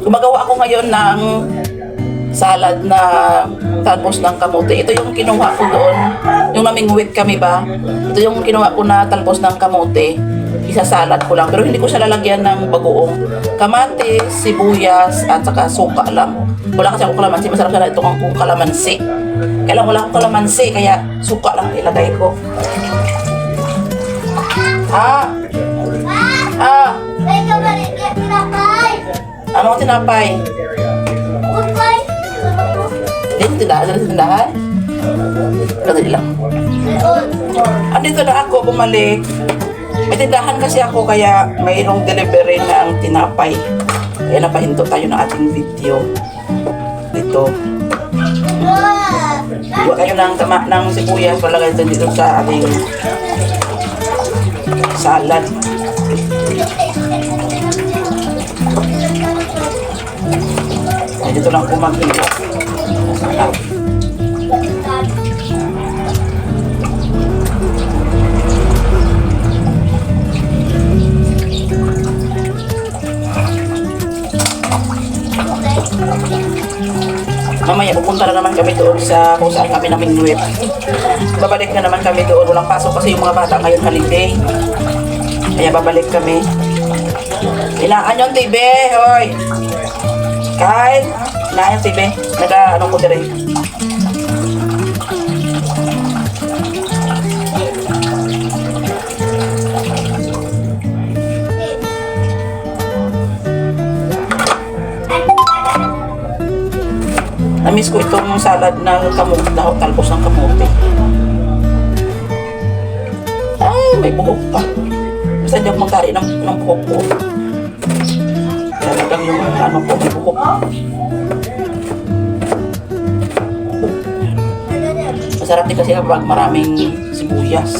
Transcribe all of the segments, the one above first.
Gumagawa ako ngayon ng salad na talbos ng kamote. Ito yung kinuha ko doon. Yung namingwit kami ba? Ito yung kinuha ko na talbos ng kamote. Isa salad ko lang. Pero hindi ko siya lalagyan ng bagoong. Kamatis, sibuyas, at saka suka lang. Wala kasi akong kalamansi. Masarap sana ito kung kalamansi. Kailan wala akong kalamansi, kaya suka lang ilagay ko. Ah! Ano ang tinapay? Utay! Dito, tindahan. Dito, tindahan. Kadali lang. Andito na ako, bumalik. May tindahan kasi ako kaya mayroong delivery ng tinapay. Kaya napahinto tayo ng ating video. Dito. Gawa kayo ng, tama, ng sibuyas. Palagay ito dito sa ating salad. Dito lang kumagilo. Sarap. Mamaya pupunta na naman kami doon sa kung saan kami namingwit. Babalik na naman kami doon. Walang pasok kasi yung mga bata ngayon holiday. Kaya babalik kami. Ilaan yung TV, hoy! Kain! Ilaan yung TV. Naga, ano ko dire. Namiss ko itong salad na kamote, na talbos ng kamote. Ay, may buhok pa. Basta ako magkari ng, ng buhok ko. Masarap din kasi kapag maraming sibuyas.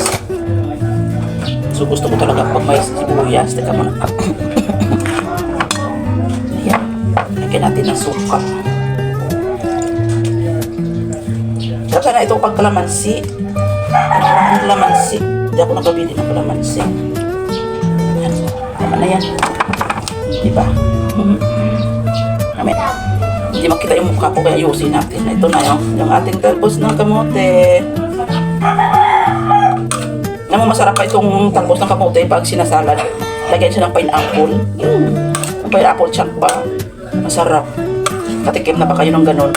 So gusto ko talaga pag may sibuyas. Teka muna. Ayan. Lagyan natin ng suka. Sarap sana itong pagkalamansi. Ang kalamansi? Hindi ako nakabili ng kalamansi. Yan. Tama na yan. Diba? Amen. Hindi makita yung mukha ko kaya ayusin natin. Ito na yung, yung ating talbos ng kamote. Mo, masarap pa itong talbos ng kamote pag sinasalad. Lagyan siya ng pineapple. Mm. Ang pineapple chunk ba? Masarap. Katikim na ba kayo ng ganun?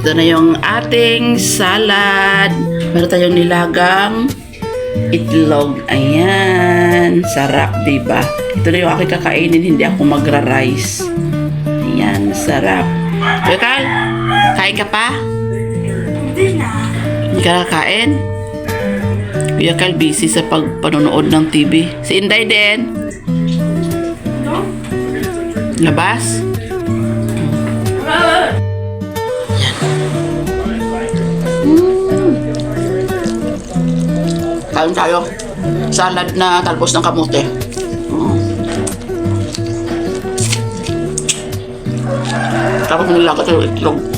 Ito na yung ating salad. Meron tayong nilagang itlog. Ayan. Sarap, di ba? Ito na yung aking kakainin. Hindi ako magra-rice. Ayan. Sarap. Carl, kain ka pa? Hindi na. Hindi ka kakain? Kuya Carl, busy sa pagpanonood ng TV. Si Inday din. Labas? Kain tayo. Salad na talbos ng kamote. Mm. Tapos nilagat yung itlog.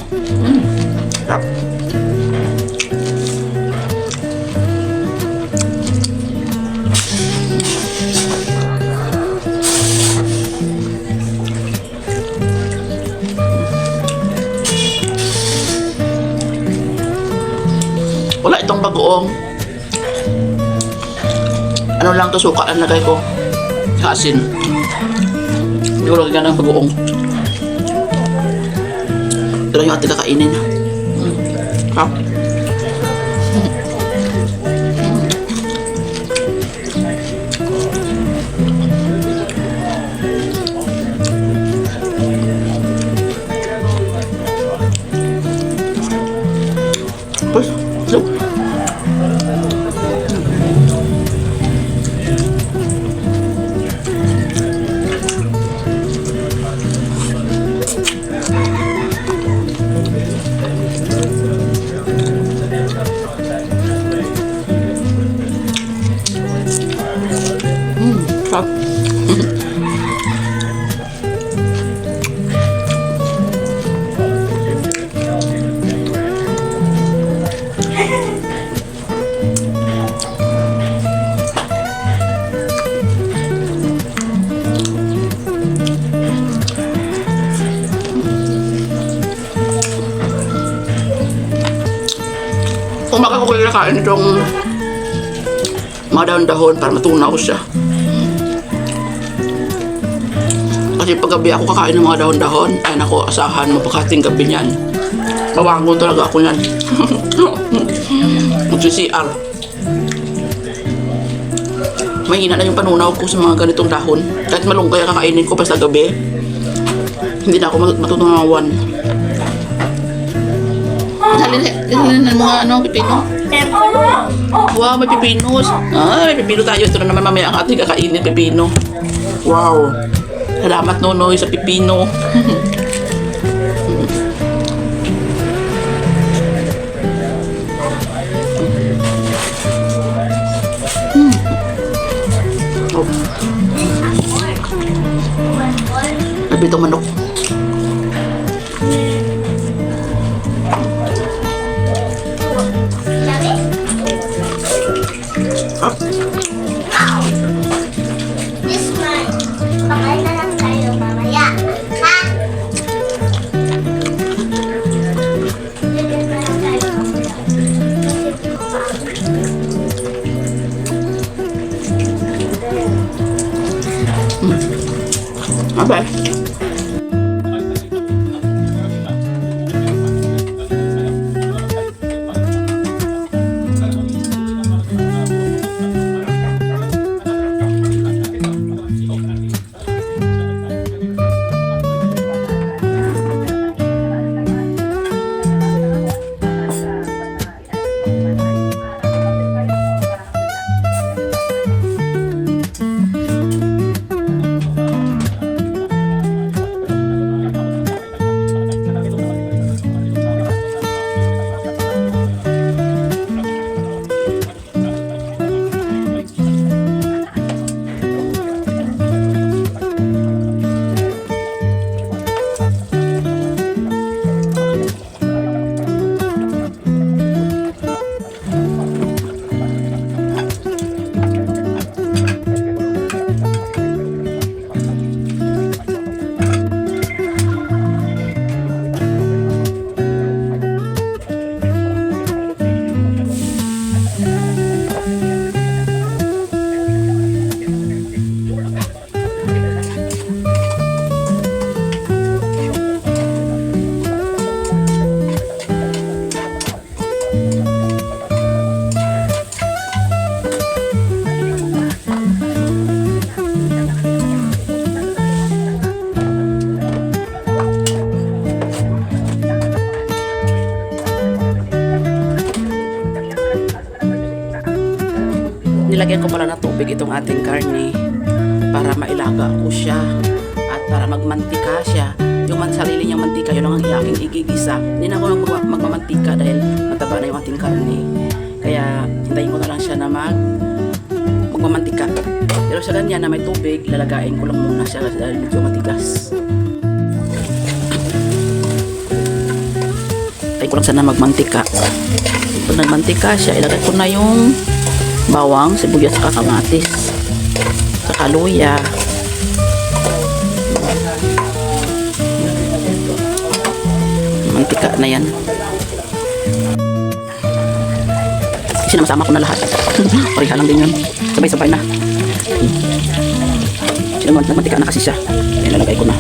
Wala itong bagoong. Ano lang to suka ang lagay ko. Asin. Hindi ko lagyan ng bagoong. Ito yung ating kakainin. Mm. Sarap. 哟 kinakain itong mga dahon-dahon para matunaw siya. Kasi pag gabi ako kakain ng mga dahon-dahon, ay nako, asahan mo pagkating gabi niyan. Bawangon talaga ako niyan. Mag-CR. Mahina na yung panunaw ko sa mga ganitong dahon. Kahit malunggay ang kakainin ko pa sa gabi, hindi na ako mat- matutunawan. Halin, halin ng mga ano, pipino. Wow, may pipinos. Ah, may pipino tayo. Ito na naman mamaya ang ating kakainin, pipino. Wow. Salamat, Nonoy, sa pipino. Mm. Oh, manok. Abay. Nilagyan ko pala ng tubig itong ating karne para mailaga ko siya at para magmantika siya. Yung man sarili niyang mantika, yun ang aking igigisa. Hindi na ako magma- magmamantika dahil mataba na yung ating karne. Kaya hintayin ko na lang siya na mag magmamantika. Pero sa ganyan na may tubig, lalagain ko lang muna siya dahil medyo matigas. Hintayin ko lang sana magmantika. Pag nagmantika siya, ilagay ko na yung bawang, sibuyas, at kamatis. Saka luya. Mantika na yan. Sinama-sama ko na lahat. Pareha lang din yun. Sabay-sabay na. Sinama, mantika na kasi siya. Kaya lalagay ko na.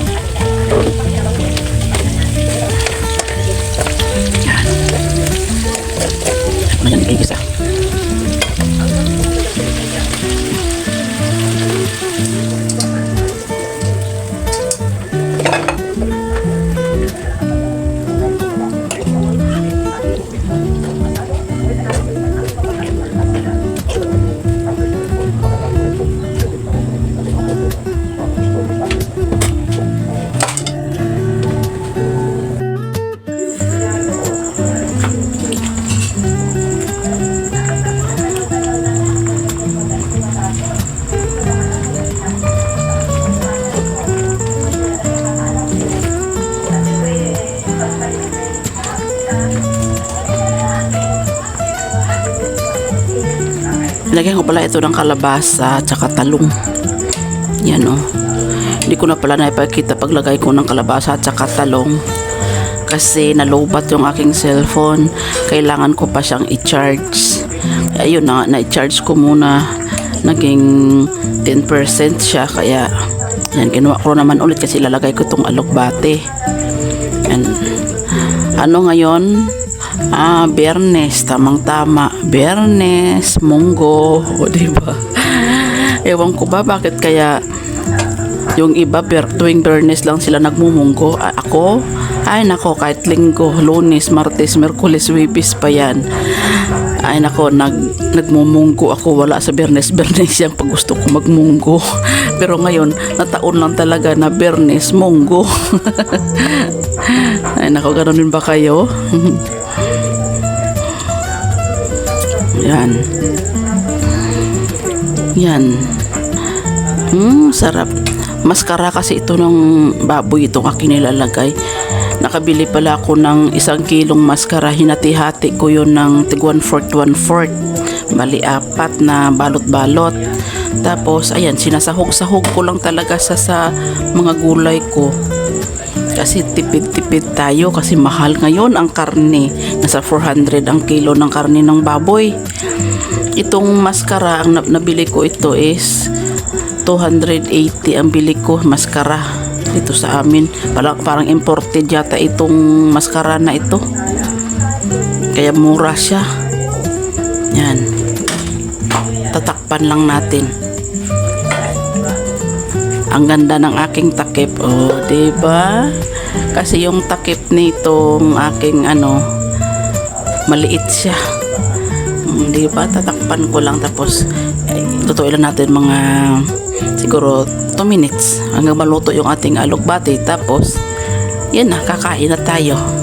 Lagyan ko pala ito ng kalabasa at saka talong. Yan o. Hindi ko na pala naipakita paglagay ko ng kalabasa at saka talong. Kasi nalobat yung aking cellphone. Kailangan ko pa siyang i-charge. ayun na, na-charge ko muna naging 10% siya kaya yan kinuha ko naman ulit kasi ilalagay ko tong alokbate yan ano ngayon ah Bernes tamang tama. Bernes Munggo o diba ewan ko ba bakit kaya yung iba per, tuwing Bernes lang sila nagmumunggo? A- ako? Ay nako kahit linggo lunes martes merkulis webis pa yan. Ay nako nag nagmumunggo ako. Wala sa Bernes. Bernes yan pag gusto ko magmunggo. Pero ngayon nataon lang talaga na Bernes munggo. Ay nako ganun din ba kayo yan yan Hmm, sarap. Maskara kasi ito ng baboy itong aking nilalagay. Nakabili pala ako ng isang kilong maskara. Hinati-hati ko yun ng tig 1 fourth, 1 fourth. Bali, apat na balot-balot. Tapos, ayan, sinasahog-sahog ko lang talaga sa, sa mga gulay ko. Kasi tipid-tipid tayo kasi mahal ngayon ang karne. Nasa 400 ang kilo ng karne ng baboy. Itong maskara, ang nab- nabili ko ito is 280 ang bili ko maskara dito sa amin. Parang, parang imported yata itong maskara na ito. Kaya mura siya. Yan. Tatakpan lang natin. Ang ganda ng aking takip. Oh, 'di ba? Kasi yung takip nitong aking ano maliit siya. Mm, 'di ba? Tatakpan ko lang tapos eh, tutuin natin mga siguro 2 minutes hanggang maluto yung ating alokbate tapos yan na kakain na tayo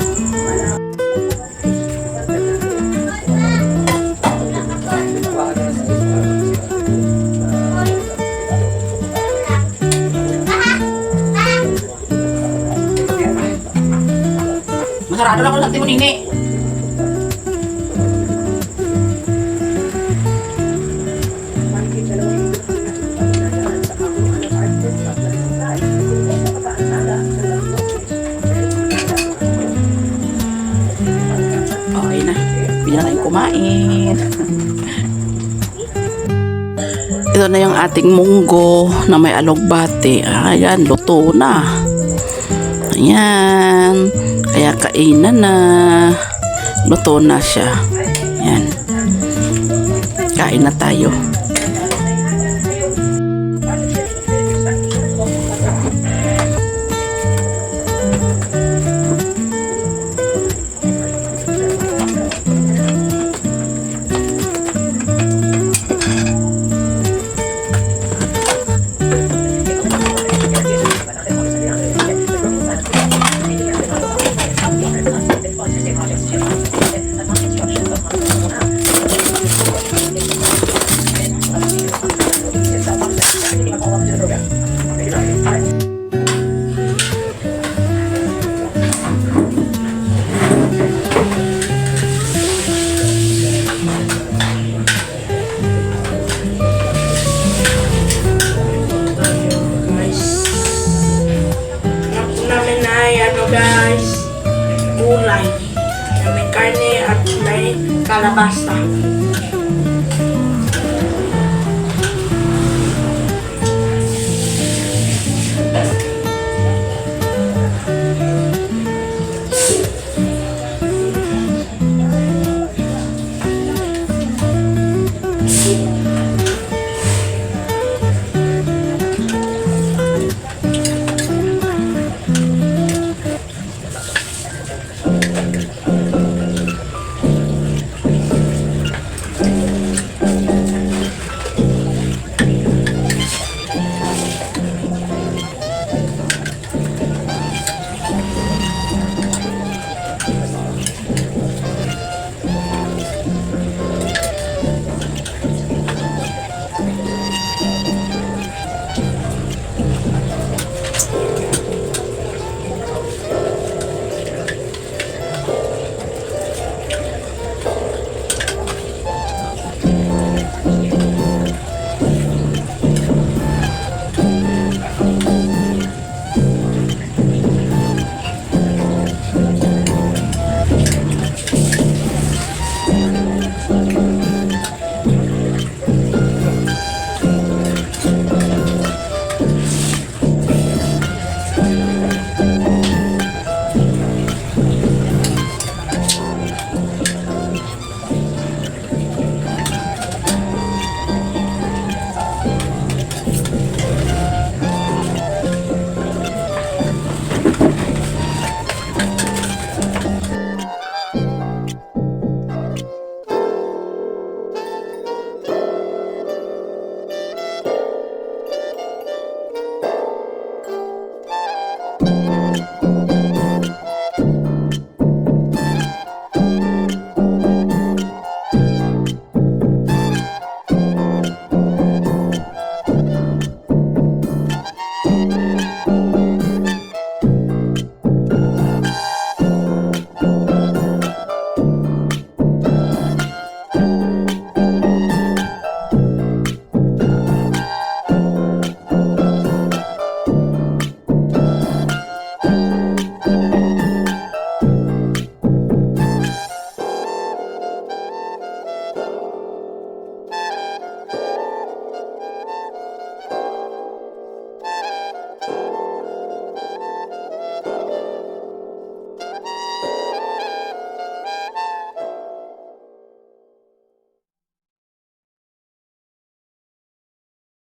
na yung ating munggo na may alogbate. Ayan, luto na. Ayan. Kaya kainan na. Luto na siya. Ayan. Kain na tayo.